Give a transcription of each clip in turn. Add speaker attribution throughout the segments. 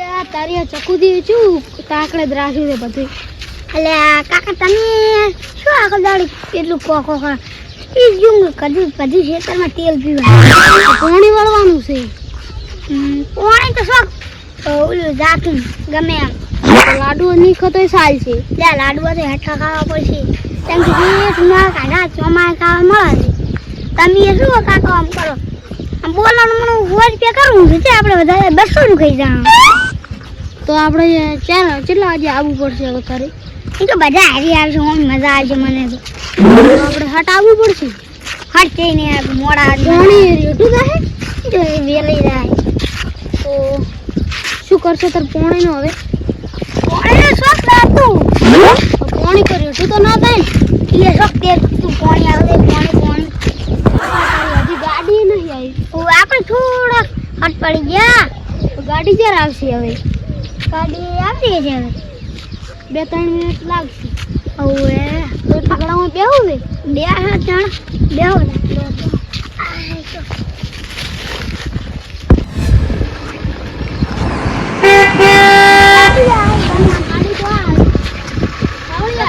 Speaker 1: એટલે આ તારી ચકુદી શું કાકડે દ્રાસું છે બધું?
Speaker 2: એટલે કાકા, તમે શું આગળ દાડું કેટલું કોકો ખા કદી કદી ખેતરમાં તેલ પીવા
Speaker 1: પાણી વળવાનું છે.
Speaker 2: પાણી તો શોખ. ઓલું જાતું ગમે એમ.
Speaker 1: લાડુ નહીં ખતો સાલ છે.
Speaker 2: લે, લાડુ તો હેઠા ખાવા પડશે. કેમ કે ના કાઢા ચોમાય ખાવા મળે છે. તમે શું કાકો, આમ કરો. આમ બોલવાનું મને હોય રૂપિયા કરવું છે. આપણે વધારે બસો નું ખાઈ જવાનું
Speaker 1: તો આપણે ચાલો કેટલા વાગે આવવું પડશે અત્યારે
Speaker 2: એ તો બધા હારી આવશે હું મજા આવશે મને તો.
Speaker 1: આપણે હટ આવવું પડશે.
Speaker 2: હટશે ને મોડા
Speaker 1: ઘણી રેટું રહે
Speaker 2: જો એ વેલી જાય.
Speaker 1: તો શું કરશે તાર પોણીનું હવે?
Speaker 2: પાણીનો શોખ લાગતું
Speaker 1: પોણી તો રેટું તો ના થાય એટલે
Speaker 2: એ શોખ તે તું પોણી આવે પોણી પોણી.
Speaker 1: હજી ગાડી નહીં આવી.
Speaker 2: આપણે થોડાક હટ પડી ગયા.
Speaker 1: ગાડી ક્યારે આવશે હવે?
Speaker 2: ગાડી આવી છે હવે
Speaker 1: બે ત્રણ મિનિટ લાગશે
Speaker 2: હવે
Speaker 1: તો એટલા ઘણામાં બેહું છે
Speaker 2: બે હાથ જણ બેહો ને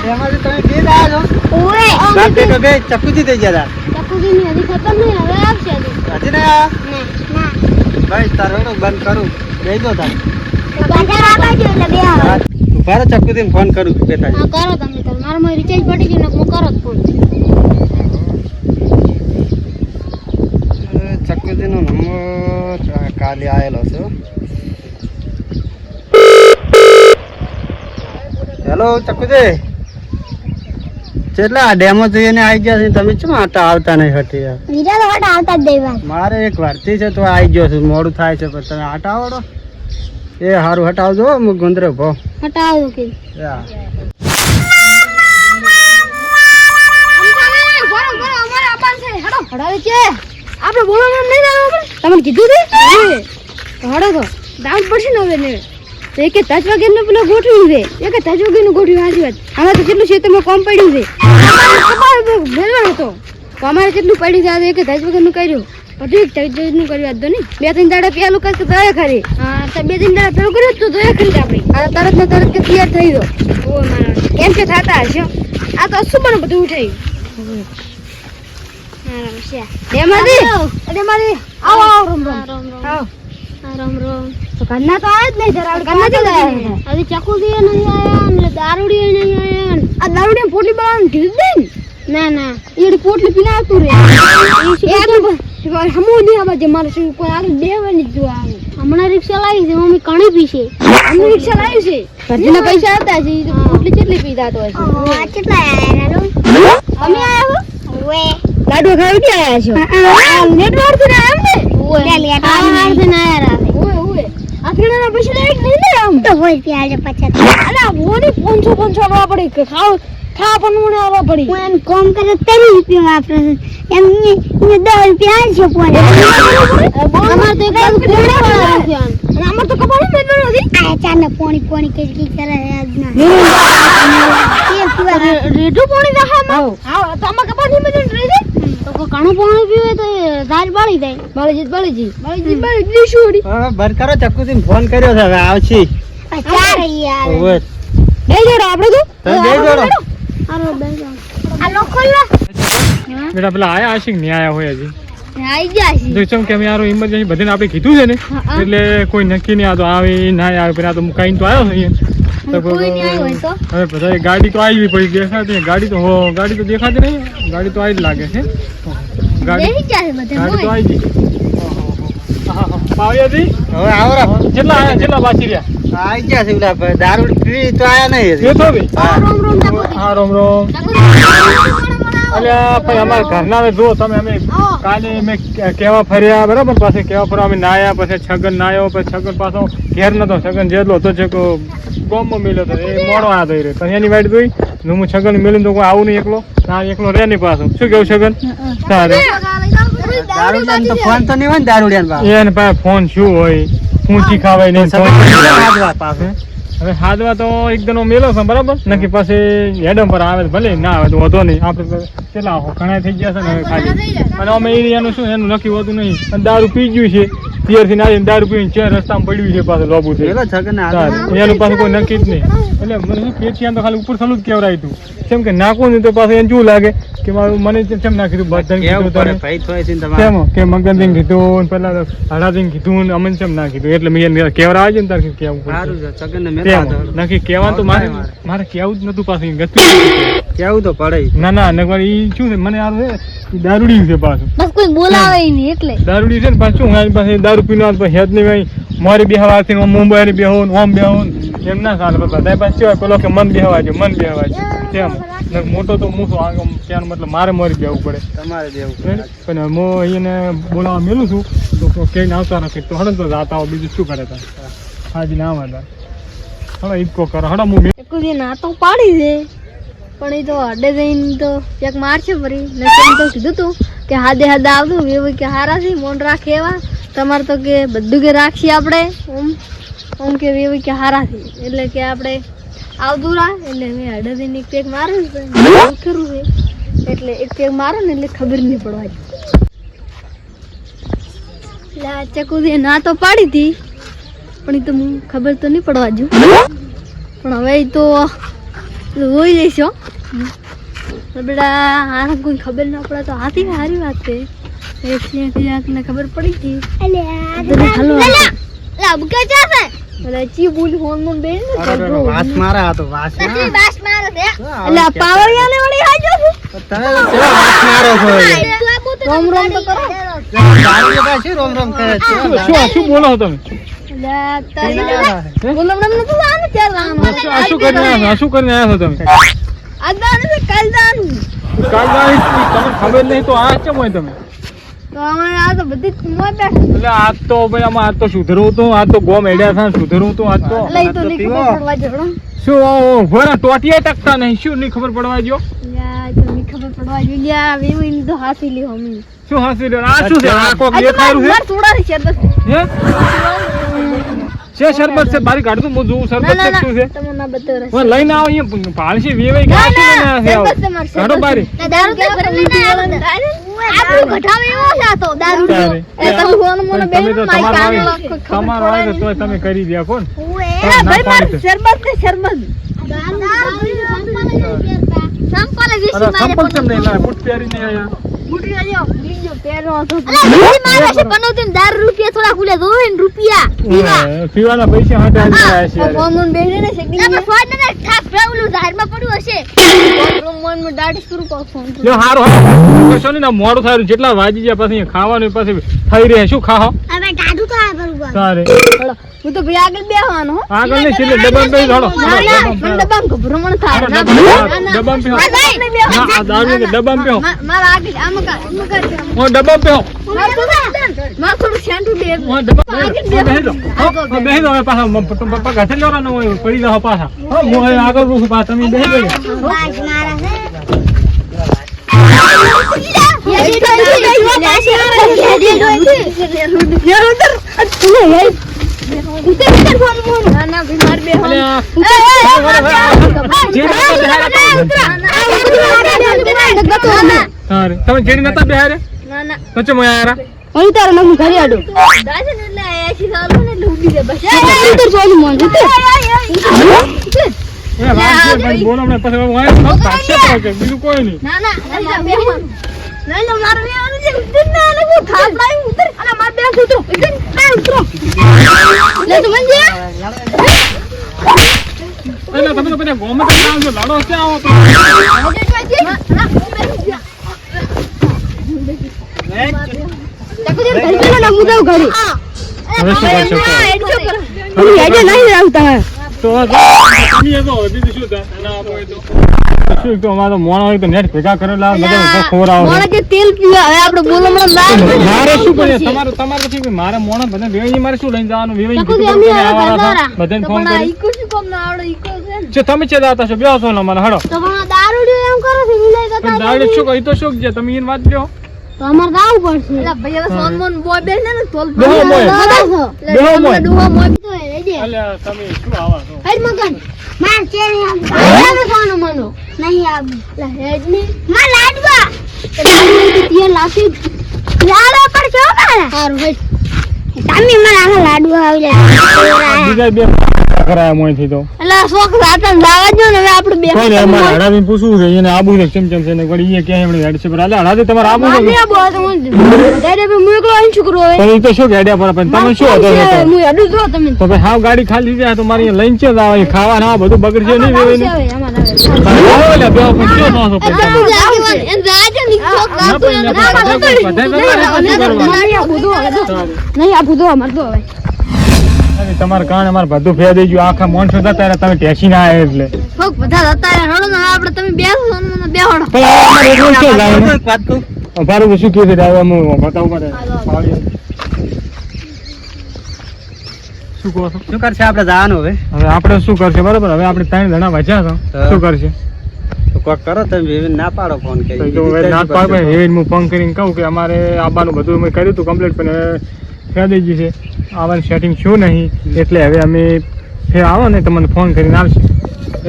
Speaker 3: એમાંથી તમે બે જ આવ્યા છો
Speaker 2: ઓએ
Speaker 3: રાતે તો બે ચકુજી થઈ ગયા
Speaker 1: ચકુજીની હજી ખતમ નહીં હવે આવશે હજી
Speaker 3: હતા હજી નહીં આવ્યા
Speaker 2: ના ના.
Speaker 3: ભાઈ તાર હેડો બંધ કરું. બે જો તાર.
Speaker 2: બજાર આગળ જો એટલે બે
Speaker 3: હા, ઊભા રહો ચકુજી ફોન કરું બેટા
Speaker 1: હા કરો તમે તમે મારામાં રિચાર્જ પડી ગયું ને હું કરો ફોન
Speaker 3: ચકુજી નો નંબર કાલે આવેલો છે હેલો ચક્કુજી કેટલા ડેમો જોઈને આવી ગયા છે તમે શું આટા આવતા નહીં હતી યાર
Speaker 2: બીજા તો આવતા જ દેવા
Speaker 3: મારે એક વારથી છે તો આવી ગયો છું મોડું થાય છે પણ તમે આટા આવડો એ સારું હટાવજો હું ગુંદરે ભો
Speaker 1: હટાવો કે. આપણે બોલવાનું નહીં જાણવું તમને કીધું છે હડો તો. દાઉડ પડશે ને હવે ને. તો એકે તજ વગેરનું પેલું ગોઠવ્યું છે. એક તજ ગોઠવ્યું સાચી વાત. આમાં તો કેટલું ખેતરમાં કોમ પડ્યું છે? અમારે તો ભેળવાનો હતો. તો અમારે કેટલું પડ્યું છે? આજે એકે તજ વગેરનું કર્યું. બધું એક તજ કરી વાત નહીં બે ત્રણ દાડા પેલું કરશે તો ખરી હા તો બે ત્રણ દાડા પેલું કર્યું તો એ ખરી આપણે. આ તરત ને તરત કે તૈયાર થઈ ગયો ઓ મારા. કેમ કે થતા હશે? આ તો શું બને બધું ઉઠાયું પોટલી પીને આવતું રે હમો નહીં આવવા દે મારે શું કોઈ આગળ દેવાની જો આવે. હમણાં રિક્ષા લાવી છે મમ્મી કણી છે હમણાં રિક્ષા લાવી છે. ઘરના પૈસા હતા છે પોટલી કેટલી પીતા તો હશે
Speaker 2: આ કેટલા લાડુ
Speaker 1: તમે
Speaker 2: ઓએ
Speaker 1: લાડુ ખાવી ક્યાં આયા છો? નેટવર્કથી ને નેટવર્કથી આયા આખીના પૈસા લાઈક નહીં ને આમ.
Speaker 2: તો હોય પ્યાજ પચાસ
Speaker 1: અલા ઓની પોંચો પોંચો આલવા પડી ખાવ. ખા પણ મને પડી
Speaker 2: હું એમ કોમ કરે ત્રીસ રૂપિયા વાપરે છે. એમ ને ને રૂપિયા છે
Speaker 1: અમાર તો બાજુ કોણે વાળા છે અમાર તો કપાળ મેટલો નથી
Speaker 2: આ ચાને પોણી પોણી કરી કી કરે આજ ના.
Speaker 1: રેડું પાણી રાખે. માં હા તો આમાં કપાળની તો પાણી પીવે તો ધાર બાળી જાય. બાળી જી બાળી જી બાળી જી
Speaker 3: કરો ફોન કર્યો છે હવે આવશી.
Speaker 2: ચાર યાર
Speaker 3: ઓવે.
Speaker 1: બે જોડો આપણે તો?
Speaker 3: બે જોડો?
Speaker 2: આ
Speaker 4: બેટા પેલા આયા આશિક નહીં આયા હોય હજી.
Speaker 1: આઈ ગયા છે.
Speaker 4: ચમ કે અમે યાર ઇમરજન્સી બધાને આપણે કીધું છે ને એટલે કોઈ નક્કી નહીં આ તો આવે ના આવે પણ આ તો મુકાઈને તો આવ્યો અહીંયા.
Speaker 1: નહીં તો.
Speaker 4: હવે બધા ગાડી તો આવી પડી દેખાતી. ગાડી તો હો ગાડી તો દેખાતી નહીં ગાડી તો આવી જ લાગે છે. ગાડી તો આવી ગઈ. હા, હા. પાવડિયાથી
Speaker 3: હવે આવો રા
Speaker 4: કેટલા આયા કેટલા બાકી રહ્યા
Speaker 3: આવી ગયા છે ભાઈ. દારૂ પી તો આયા નહીં
Speaker 4: એ. તો
Speaker 3: હા.
Speaker 1: રોમ રોમ
Speaker 4: અલ્યા ભાઈ અમારા ઘરના ને જુઓ તમે અમે કાલે અમે કે- કેવા ફર્યા બરાબર પાછી કેવા ફરવા અમે નાયા પછી છગન નાયો પછી છગન પાછો ઘેર નતો છગન જેટલો હતો છે કે ગોમમાં મિલ્યો હતો એ મોડો આ થઈ રહ્યો તો એની વાઈટ જોઈ ને હું છગન મિલીને તો કોઈ આવું નહીં એકલો ના એકલો રે નહીં પાછો શું કેવું છગન સારું
Speaker 3: દારૂડિયાને તો ફોન તો નહીં હોય ને દારૂડિયાને પાસે.
Speaker 4: એને ફોન શું હોય? નહીં ફોન. હવે હાદવા તો એકદમ મેલો છે બરાબર? નક્કી પછી હેડમ પર આવે ભલે ના આવે તો વધો નહીં. આપણે કેટલા ઘણા થઈ ગયા છે ને હવે ખાલી. અને અમે એરિયાનું શું એનું નક્કી હોતું નહીં. અને દારૂ પી ગયું છે પિયરથી ના દારૂ પીને ચાર રસ્તામાં પડ્યું છે પાછું લોબુ એનું પાછું કોઈ નક્કી જ નહીં. એટલે મને શું પેચિયા તો ખાલી ઉપર થલું જ કેવરાય તું. કેમ કે નાખવું નહીં તો પાછું એને શું લાગે? કે મારું મને કેમ- કેમ ના કીધું? બધાને
Speaker 3: કેવું
Speaker 4: કીધું
Speaker 3: પડે તમારે?
Speaker 4: કેમ? કે મગનસિંહ કીધું ને પેલા હડાસિંહ કીધું અમન કેમ ના કીધું? એટલે મેં કેવરા આવે છે ને તારે કેવું તેમ.
Speaker 3: મેં
Speaker 4: નક્કી કહેવાનું તો મારે
Speaker 3: મારે.
Speaker 4: કેવું જ નતું પાછું ગતું
Speaker 3: કેવું તો પડે.
Speaker 4: ના ના નકર ઈ શું છે? મને આ છે છે પાછું.
Speaker 5: બસ કોઈ બોલાવે નહીં એટલે.
Speaker 4: દારૂડી છે ને પાછું હું આની પાસે દારૂ પીનો હેજ નહીં ભાઈ મારી બેહવાથી હું મુંબઈ બેહું ને ઓમ બેહું એમ ના ચાલે બધા પાસે કેવાય પેલો કે મન બેહવા છે મન બેહવા છે તેમ મોટો તો હું છું ત્યાં મતલબ મારે મારી બેહવું પડે.
Speaker 3: તમારે દેવું
Speaker 4: બરાબર? પણ હું અહીંયા બોલાવવા મેલું છું તો કોઈ ક્યાંય આવતા નથી. તો હડે તો જાતા હો બીજું શું કરે તા હાજી ના આવતા હળો ઈકો કરો. હડો હું એક
Speaker 5: દી ના તો પાડી દે. પણ એ તો અડે જઈને તો એક મારશે ફરી. ને તો કીધું તું. કે હાદે હાદે આવતું એવું કે હારા છે, મોન રાખે એવા. તમારે તો કે બધું કે રાખીએ આપણે, ઓમ. ઓમ કે એવું કે હારા છે. એટલે કે આપણે આવતું રા એટલે મેં જઈને એક પેક મારું ખરું છે. એટલે એક પેક મારો ને એટલે ખબર નહીં પડવા એટલે આ ચકુદી ના તો પાડી હતી, પણ એ તો હું ખબર તો નહીં પડવા જો પણ હવે તો હોઈ જઈશ બેટા આને કોઈ ખબર ના પડે તો હાથી સારી વાત છે. એટલી આંખને ખબર પડી હતી અલે હાલો એટલે ચી બોલી ફોનમાં બેન ને?
Speaker 3: વાસ મારા આ તો વાસ ના.
Speaker 5: એટલે આ પાવરિયાને વળી હાજો તને
Speaker 3: તમે તો વાસ મારો છો
Speaker 5: રોમ રોમ તો કરો.
Speaker 3: દારૂ તો છે રોમ રોમ કરે છે?
Speaker 4: શું શું બોલો તમે?
Speaker 5: અલે તારી
Speaker 4: હે?
Speaker 5: બોલો મને તું આને ચાર
Speaker 4: રામ શું- કરીને આયા શું કરીને આવ્યા છો તમે?
Speaker 5: આ દાનું છે કાલ દાનું
Speaker 4: તમને ખબર નહીં તો આ કેમ હોય તમે?
Speaker 5: તો અમે આ તો બધી મોય બેઠ.
Speaker 4: એટલે આજ તો ભાઈ આમાં આજ તો સુધરવું તો તો ગોમ એડ્યા હતા સુધરવું તો આજ તો.
Speaker 5: એટલે તો નહીં ખબર પડવા જોડો
Speaker 4: શું ભોરા ટોટિયા ટકતા નહીં શું નહીં ખબર પડવા જો
Speaker 5: યા તો નહીં ખબર પડવા લ્યા તો લ્યો
Speaker 4: શું હાસી રહ્યો? આ શું છે? આ કોક દેખાયું
Speaker 5: માર થોડા છે બસ
Speaker 4: છે હે છે શરબત છે બારી કાઢતું હું જોઉં શરબત છે શું છે
Speaker 5: બતાવ
Speaker 4: લઈને આવો અહીંયા પાળશી વેવાઈ
Speaker 5: ના
Speaker 4: લઈને
Speaker 5: ને છે
Speaker 4: કાઢો બારી
Speaker 2: દારૂ કે ભરી લઈને આવ્યો આપણું ઘટાવે એવો છે તો દારૂ
Speaker 5: એ તમે ફોન મને બે
Speaker 4: તમે તો તમારો આવે તમારો આવે તો તોય તમે કરી દે કોણ
Speaker 5: એ ભાઈ માર. શરબત છે શરબત
Speaker 2: સંપલ
Speaker 4: અરે સંપલ સંપલ નહીં લાવે બૂટ પહેરીને આયા
Speaker 5: બુટી આલ્યો. બીજો પહેરો હતો.
Speaker 2: દારૂ રૂપિયા થોડા ખુલે ને રૂપિયા.
Speaker 4: પીવાના પૈસા હાટે હાટે છે યાર.
Speaker 5: ફોન ને શેકી
Speaker 2: ના સ્વાદ ને ઠાક પેલું ઝાડમાં પડ્યું હશે.
Speaker 5: ફોન મનમાં દાડી શરૂ કર ફોન
Speaker 4: લ્યો હારું. કશો ને મોડું થયું જેટલા વાજી ગયા પછી ખાવાનું પછી થઈ રહે શું ખાઓ
Speaker 2: હવે ટાઢું તો
Speaker 5: ચલો હું તો ભાઈ આગળ બેહવાનો હો
Speaker 4: આગળ નહીં છેલ્લે.
Speaker 5: ના થાય ના, ના.
Speaker 4: આ દારૂ ને.
Speaker 5: મારા આગળ આમાં કા આમાં કા. મારે થોડું દે
Speaker 4: હું હો, પાછા. હોય, પડી. હો, હું આગળ. તમે.
Speaker 2: મારા
Speaker 5: ના.
Speaker 4: તમે જેડી નતા બેહારે
Speaker 5: ના ના
Speaker 4: તો ચમ આયા?
Speaker 5: હું તારા નામ ઘરે આડો ને એટલે એસી સાલો ને ઉડી જાય બસ ઉતર સોનું મોન ઉતર
Speaker 4: એ વાત બોલો હમણાં પછી હું આયા તો ભાગશે બીજું કોઈ નહીં
Speaker 5: ના ના ના બેહવાનું નહીં ના મારે બેહવાનું ઉતર ના અને હું થાપ લાવી ઉતર. અને મારે બેસ ઉતરો. ઉતર ના ઉતરો. લે તું
Speaker 4: તમે તો બધા ગોમાં તમે આવજો લડો ક્યાં આવો તો હવે શું કરશો? તો? તો તમે એ તો બીજું શું થાય? ના. શું તો અમારે મોણો હોય તો નેટ ભેગા.
Speaker 5: તેલ પીવા હવે આપણે બોલો
Speaker 4: મારે શું કરીએ? તમારે તમારે શું મારે મોણ બધા વેવાઈ મારે શું લઈને જવાનું? બધાને ફોન કરી
Speaker 5: ઈકો શું કામ ના આવડે ઈકો છે
Speaker 4: જો તમે છે હતા છો બેહો ને અમારે હડો.
Speaker 2: તો દારૂ એમ કરો છો મિલાઈ
Speaker 4: શું કહી તો શું છે? તમે એની વાત લ્યો
Speaker 2: તો અમારે આવવું પડશે.
Speaker 5: એટલે ભાઈ હવે સોનમોન બોય બેસ ને તોલ
Speaker 4: ડોહો બોય. ડોહો બોય.
Speaker 5: ડોહો મોય.
Speaker 2: તો એ દે
Speaker 4: અલ્યા તમે શું આવા છો?
Speaker 2: હેડ મગન. માર છે નહીં
Speaker 5: આવે સોનો મનો
Speaker 2: નહીં આવું
Speaker 5: એટલે હેડની.
Speaker 2: માર લાડવા. તે લાસી લાડવા પર છો મારા
Speaker 5: હારું હેડ.
Speaker 2: તમે મને લાડવા આવી જાય.
Speaker 4: બીજા બે કરાયા મોંથી તો
Speaker 5: એટલે શોખ રાતન દાવા જો ને હવે આપણે બે
Speaker 4: કોઈ નહીં, હડાવીને પૂછવું છે એને આબુ છે કેમ કેમ છે ને વળી એ ક્યાં એમણે હેડ છે પણ અલ્યા હડાથી તમારે આબુ છે
Speaker 5: મારે આ તો ડેડે બે મુય એકલો અહીં છોકરો હોય
Speaker 4: પણ તો શું હેડ્યા પર પણ તમે શું હતો એ તો?
Speaker 5: જો તમે
Speaker 4: તો ભાઈ હાવ ગાડી ખાલી જાય તો મારી લઈને છે આવે ખાવા ના બધું બગડશે નહીં
Speaker 5: આવે.
Speaker 4: બે પણ શું
Speaker 5: ની શોખ
Speaker 4: ના બધા
Speaker 5: નહીં આ બધું અમારે તો હવે
Speaker 4: અરે તમારા કારણે અમારે બધું ફેર ગયું. આખા મોણસો જતા રહ્યા તમે ટેસી ના આવ્યા એટલે.
Speaker 5: શોખ બધા હતા યાર હળો ને આપણે તમે બેસો ને બેહોડો
Speaker 4: પણ આ અમારે એટલું શું લાવવાનું?
Speaker 3: એક વાત કહું?
Speaker 4: અમારું શું કે છે ડ્રાઈવર હું બતાવું પડે. શું કહો છો?
Speaker 3: શું કરશે આપણે જવાનું હવે?
Speaker 4: હવે આપણે શું કરશે બરાબર? હવે આપણે ત્રણ જણા વાંચ્યા છો શું કરશે?
Speaker 3: કોક કરો તમે ના પાડો ફોન કરી.
Speaker 4: તો ના પાડો પડે. હું ફોન કરીને કહું કે અમારે આબાનું બધું અમે કર્યું હતું કમ્પ્લીટ પણ ગયું છે. આવવાનું સેટિંગ શું નહીં? એટલે હવે અમે ફેર આવો ને તમને ફોન કરીને આવશે.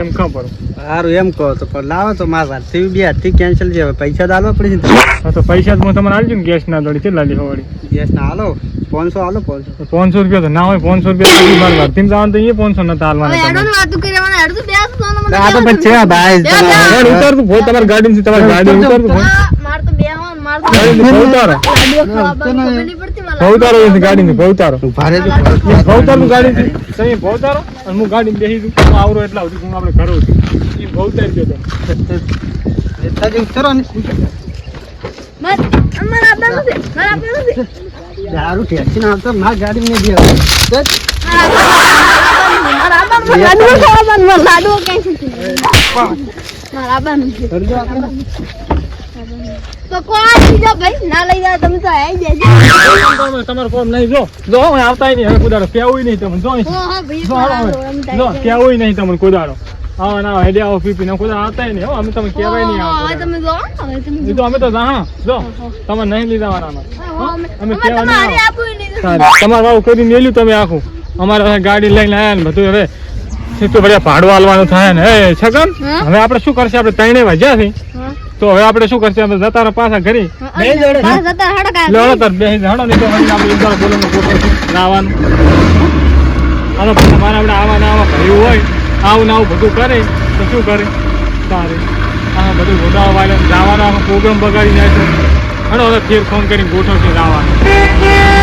Speaker 4: એમ કહું પર
Speaker 3: સારું એમ કહો તો પણ લાવો તો મારા હાથથી બે હાથથી કેન્સલ છે હવે પૈસા તો આલવા પડશે ને
Speaker 4: તો. પૈસા તો હું તમને આલજો ને ગેસ ના દોડી કેટલા લેવા વળી?
Speaker 3: ગેસ ના હાલો પાંચસો હાલો પાંચસો.
Speaker 4: તો પાંચસો રૂપિયા તો ના હોય પાંચસો રૂપિયા તો મારે ઘરથી જવાનું તો એ પાંચસો નતા હાલવાના.
Speaker 5: ને
Speaker 3: આ તો છે ભાઈ
Speaker 5: બે, બે.
Speaker 4: ઉતારતું ભોય તમારી ગાડી તમારી ગાડી ઉતારતું.
Speaker 5: હા, માર તો ને
Speaker 4: તમે ભોય ઉતારો. અને હું ગાડીમાં બેસી આવરો એટલા સુધી હું આપણે કરું છું એ બહુ ટાઈમ દો તમે.
Speaker 3: એટલા જ ઉતરો ને. દારૂ ટેક્સી ના આવતો મારી ગાડી ને દે
Speaker 5: મારે આપવાનું તો કોણ આપી ભાઈ ના લઈ જાઓ તમે તો આવી જજો
Speaker 4: તમારું કોમ નહીં જો જો હું આવતાય નહીં હવે કુદાડો કેવું નહીં તમને જો.
Speaker 5: હો, હો,
Speaker 4: જો. કેવું નહીં તમને કુદાડો આવો ના હેડે આવો પીપી ને કુદાડો આવતા નહીં હો અમે તમે કહેવાય નહીં
Speaker 5: હો,
Speaker 4: આવો
Speaker 5: તમે જો તમે
Speaker 4: એ અમે તો જાણો જો તમે નહીં લીધા
Speaker 5: વાળા અમે તમારે
Speaker 4: નહીં. તમારે કરી મેલ્યું તમે આખું. અમારે ગાડી લઈને આવ્યા ને બધું હવે સીધું બધા ભાડું હાલવાનું થાય ને. હે છગન હવે આપણે શું કરશે? આપણે ત્રણે વાગ્યા છે
Speaker 5: હા.
Speaker 4: તો હવે આપણે શું કરશે? આપણે જતા રહો પાછા ઘરે.
Speaker 5: બે બસ જતા હડકા.
Speaker 4: લેવડો તાર બે હડો નહીં તો વળી આપણે ઇન્દોર બોલવાનો ફોટો લાવવાનું પછી મારે આપણે આવા ને આવા ભર્યું હોય આવું ને આવું બધું કરે તો શું કરે? સારું આ બધું ગોડાવા વાળે. જવાનો પ્રોગ્રામ બગાડી નાખ્યો હડો હવે ફેર ફોન કરીને ગોઠવશે લાવવાનો